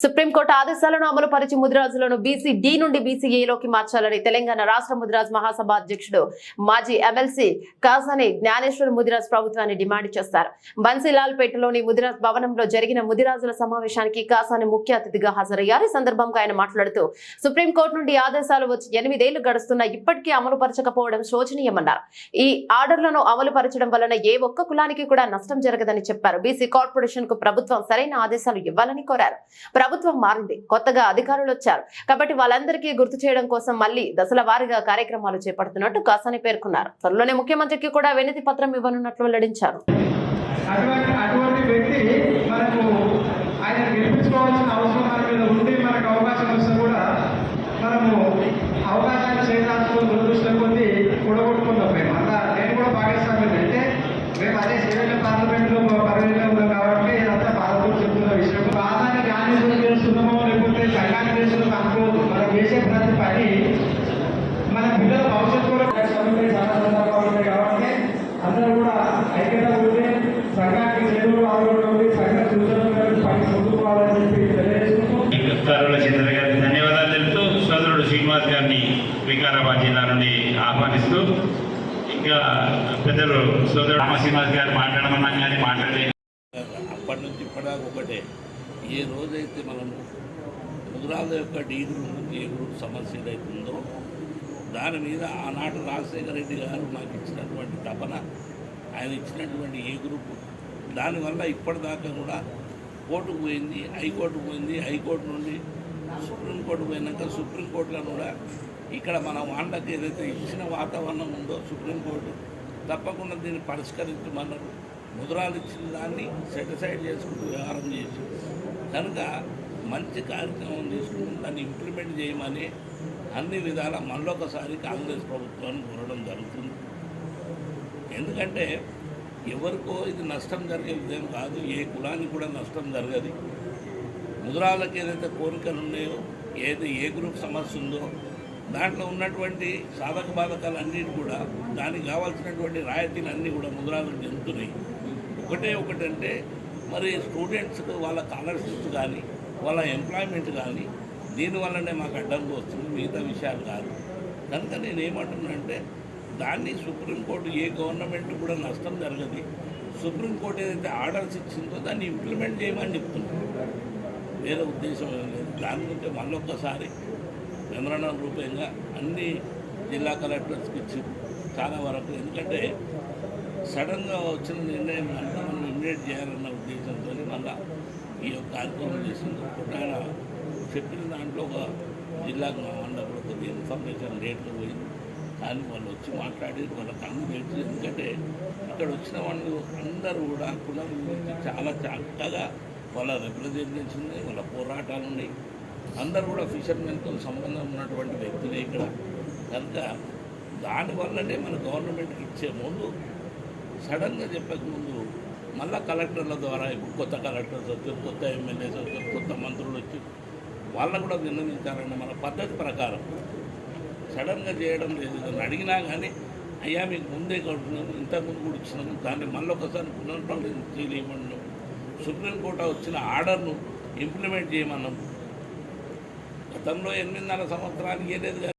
Supreme court ఆదేశాలను అమలు పరిచి ముదిరాజులను బీసీ డి నుండి బీసీఏలోకి మార్చాలని తెలంగాణ రాష్ట్ర ముదిరాజ్ మహాసభ అధ్యక్షుడు మాజీ ఎమ్మెల్సీ కాసాని జ్ఞానేశ్వర్ ముదిరాజ్ ప్రభుత్వాన్ని డిమాండ్ చేస్తారు. బన్సీలాల్ పేటలోని ముదిరాజ్ భవనంలో జరిగిన ముదిరాజుల సమావేశానికి కాసాని ముఖ్య అతిథిగా హాజరయ్యారు. ఈ సందర్భంగా ఆయన మాట్లాడుతూ సుప్రీంకోర్టు నుండి ఆదేశాలు వచ్చి ఎనిమిదేళ్ళు గడుస్తున్నా ఇప్పటికీ అమలు పరచకపోవడం శోచనీయమన్నారు. ఈ ఆర్డర్లను అమలు పరచడం వలన ఏ ఒక్క కులానికి కూడా నష్టం జరగదని చెప్పారు. బీసీ కార్పొరేషన్కు ప్రభుత్వం సరైన ఆదేశాలు ఇవ్వాలని కోరారు. ప్రభుత్వం మారింది కొత్తగా అధికారులు వచ్చారు. కాబట్టి వాళ్ళందరికీ గుర్తు చేయడం కోసం మళ్ళీ దశల వారీగా కార్యక్రమాలు చేపడుతున్నట్టు కాసాని పేర్కొన్నారు. త్వరలోనే ముఖ్యమంత్రికి కూడా వినతి పత్రం ఇవ్వనున్నట్లు వెల్లడించారు. అవకాశాన్ని చేయాల్సిన దురదృష్టం కూడగొట్టుకున్నాం మేము. అంతా నేను కూడా భాగస్వామ్యం అంటే మేము అదే సివిల్ పార్లమెంట్లో పరిధిలో ఉన్నాం కాబట్టి వికారాబాద్ జిల్లా నుండి ఆహ్వానిస్తూ ఇంకా పెద్దలు సోదరుడు రామశ్రీనివాస్ గారు మాట్లాడమన్నాం కానీ మాట్లాడలేదు అప్పటి నుంచి ఇప్పటిదాకా ఒకటే. ఏ రోజైతే మనం ముద్రాల యొక్క డీ గ్రూప్ ఏ గ్రూప్ సమస్య ఏదైతుందో దాని మీద ఆనాడు రాజశేఖర రెడ్డి గారు నాకు ఇచ్చినటువంటి తపన ఆయన ఇచ్చినటువంటి ఏ గ్రూప్ దానివల్ల ఇప్పటిదాకా కూడా కోర్టుకు పోయింది హైకోర్టు పోయింది హైకోర్టు నుండి సుప్రీంకోర్టు పోయినాక సుప్రీంకోర్టులో కూడా ఇక్కడ మన వాళ్ళకి ఏదైతే ఇచ్చిన వాతావరణం ఉందో సుప్రీంకోర్టు తప్పకుండా దీన్ని పరిష్కరించమన్నారు. ముద్రాలు ఇచ్చిన దాన్ని సెటిసైడ్ చేసుకుంటూ వ్యవహారం చేసి కనుక మంచి కార్యక్రమం తీసుకుని దాన్ని ఇంప్లిమెంట్ చేయమని అన్ని విధాల మళ్ళొకసారి కాంగ్రెస్ ప్రభుత్వాన్ని కోరడం జరుగుతుంది. ఎందుకంటే ఎవరికో ఇది నష్టం జరిగే విధం కాదు ఏ కులానికి కూడా నష్టం జరగదు. ముద్రాలకు ఏదైతే కోరికలు ఉన్నాయో ఏది ఏ గ్రూప్ సమస్య ఉందో దాంట్లో ఉన్నటువంటి సాధక బాధకాలు అన్నిటి కూడా దానికి కావాల్సినటువంటి రాయితీలు అన్నీ కూడా ముద్రాలకు చెందుతున్నాయి ఒకటే ఒకటంటే మరి స్టూడెంట్స్కి వాళ్ళ స్కాలర్షిప్స్ కానీ వాళ్ళ ఎంప్లాయ్మెంట్ కానీ దీనివల్లనే మాకు అడ్డంకి వస్తుంది మిగతా విషయాలు కాదు. కనుక నేను ఏమంటున్నానంటే దాన్ని సుప్రీంకోర్టు ఏ గవర్నమెంట్ కూడా నష్టం జరగదు. సుప్రీంకోర్టు ఏదైతే ఆర్డర్స్ ఇచ్చిందో దాన్ని ఇంప్లిమెంట్ చేయమని చెప్తున్నాను. వేరే ఉద్దేశం లేదు. దాని గురించి మళ్ళొక్కసారి మెమరాండం రూపంగా అన్ని జిల్లా కలెక్టర్స్కి ఇచ్చి చాలా వరకు. ఎందుకంటే సడన్గా వచ్చిన నిర్ణయం అంతా మనం ఇమిడియేట్ చేయాలన్న ఉద్దేశంతో మళ్ళా ఈ యొక్క కార్యక్రమం చేసింది. ఆయన చెప్పిన దాంట్లో ఒక జిల్లాకు మా మండపంలో కొద్దిగా ఇన్ఫర్మేషన్ లేట్గా పోయింది కానీ వాళ్ళు వచ్చి మాట్లాడి వాళ్ళకి అన్ని తెలుసు ఎందుకంటే ఇక్కడ వచ్చిన వాళ్ళు అందరూ కూడా కులం గురించి చాలా చక్కగా వాళ్ళ రిప్రజెంటేషన్ ఉన్నాయి వాళ్ళ పోరాటాలు ఉన్నాయి. అందరూ కూడా ఫిషర్మెన్తో సంబంధం ఉన్నటువంటి వ్యక్తులే ఇక్కడ. కనుక దానివల్లనే మన గవర్నమెంట్కి ఇచ్చే ముందు సడన్గా చెప్పకముందు మళ్ళా కలెక్టర్ల ద్వారా ఇప్పుడు కొత్త కలెక్టర్స్ వచ్చారు కొత్త ఎమ్మెల్యేస్ వచ్చారు కొత్త మంత్రులు వచ్చి వాళ్ళకు కూడా విన్నవించాలండి మన పద్ధతి ప్రకారం. సడన్గా చేయడం లేదు. ఇదని అడిగినా కానీ అయ్యా మీకు ముందే కొడుతున్నాము ఇంతకుముందు కూడా ఇచ్చినాము దాన్ని మళ్ళీ ఒకసారి పునర్పరిశీలన చేయమన్నాం సుప్రీంకోర్టు వచ్చిన ఆర్డర్ను ఇంప్లిమెంట్ చేయమన్నాం గతంలో ఎనిమిదిన్నర సంవత్సరానికి ఏలేదు